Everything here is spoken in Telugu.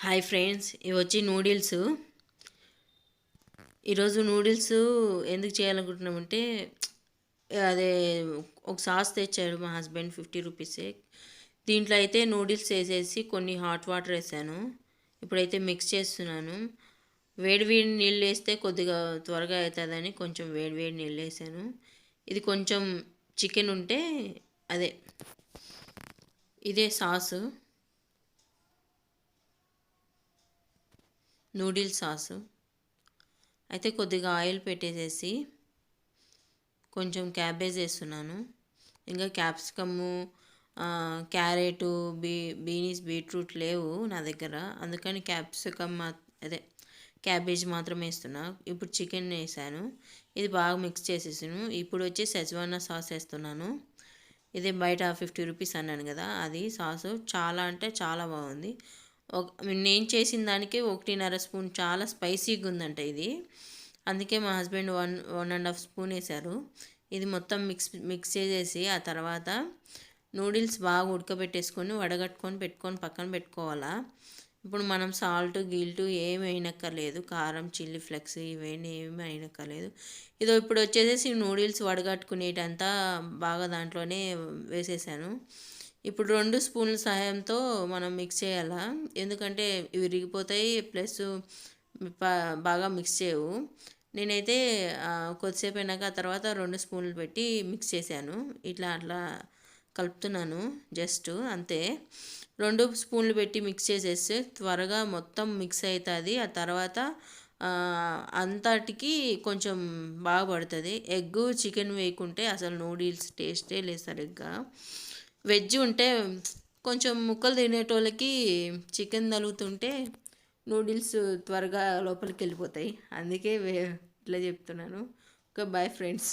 హాయ్ ఫ్రెండ్స్ ఇవి వచ్చి నూడిల్స్ ఈరోజు నూడిల్స్ ఎందుకు చేయాలనుకుంటున్నామంటే అదే ఒక సాస్ తెచ్చాడు మా హస్బెండ్ ఫిఫ్టీ రూపీసే దీంట్లో అయితే నూడిల్స్ వేసేసి కొన్ని హాట్ వాటర్ వేసాను. ఇప్పుడైతే మిక్స్ చేస్తున్నాను. వేడివేడి నీళ్ళు వేస్తే కొద్దిగా త్వరగా అవుతుందని కొంచెం వేడివేడి నీళ్ళు వేసాను. ఇది కొంచెం చికెన్ ఉంటే అదే ఇదే సాసు నూడిల్ సాసు. అయితే కొద్దిగా ఆయిల్ పెట్టేసేసి కొంచెం క్యాబేజ్ వేస్తున్నాను ఇంకా capsicum carrot be beans beetroot లేవు నా దగ్గర. అందుకని క్యాప్సికమ్ మా అదే క్యాబేజ్ మాత్రం వేస్తున్నా. ఇప్పుడు చికెన్ వేసాను. ఇది బాగా మిక్స్ చేసేసాను. ఇప్పుడు వచ్చి సెజ్వానా సాస్ వేస్తున్నాను. ఇది బయట ఫిఫ్టీ రూపీస్ అన్నాను కదా అది సాసు. చాలా అంటే చాలా బాగుంది. నేను చేసిన దానికి ఒకటిన్నర స్పూన్ చాలా స్పైసీగా ఉందంట ఇది. అందుకే మా husband one one and half spoon వేశారు. ఇది మొత్తం మిక్స్ మిక్స్ చేసేసి ఆ తర్వాత నూడిల్స్ బాగా ఉడకబెట్టేసుకొని వడగట్టుకొని పెట్టుకొని పక్కన పెట్టుకోవాలా. ఇప్పుడు మనం సాల్ట్ గిల్టు ఏమి అయినక్కర్లేదు కారం చిల్లీ ఫ్లెక్స్ ఇవేమి ఏమి అయినక్కర్లేదు ఇదో ఇప్పుడు వచ్చేసేసి నూడిల్స్ వడగట్టుకునేటంతా బాగా దాంట్లోనే వేసేసాను. ఇప్పుడు రెండు స్పూన్ల సహాయంతో మనం మిక్స్ చేయాలా? ఎందుకంటే ఇవి విరిగిపోతాయి ప్లస్ బాగా మిక్స్ చేయవు. నేనైతే కొద్దిసేపు అయినాక తర్వాత రెండు స్పూన్లు పెట్టి మిక్స్ చేశాను. ఇట్లా అట్లా కలుపుతున్నాను జస్ట్ అంతే. రెండు స్పూన్లు పెట్టి మిక్స్ చేసేస్తే త్వరగా మొత్తం మిక్స్ అవుతుంది ఆ తర్వాత అంతటికి కొంచెం బాగా పడుతుంది. ఎగ్ చికెన్ వేయకుంటే అసలు నూడిల్స్ టేస్టే లేదు సరిగ్గా. వెజ్ ఉంటే కొంచెం ముక్కలు తినేటోళ్ళకి చికెన్ తలుగుతుంటే నూడిల్స్ త్వరగా లోపలికి వెళ్ళిపోతాయి. అందుకే ఇట్లా చెప్తున్నాను. Okay bye friends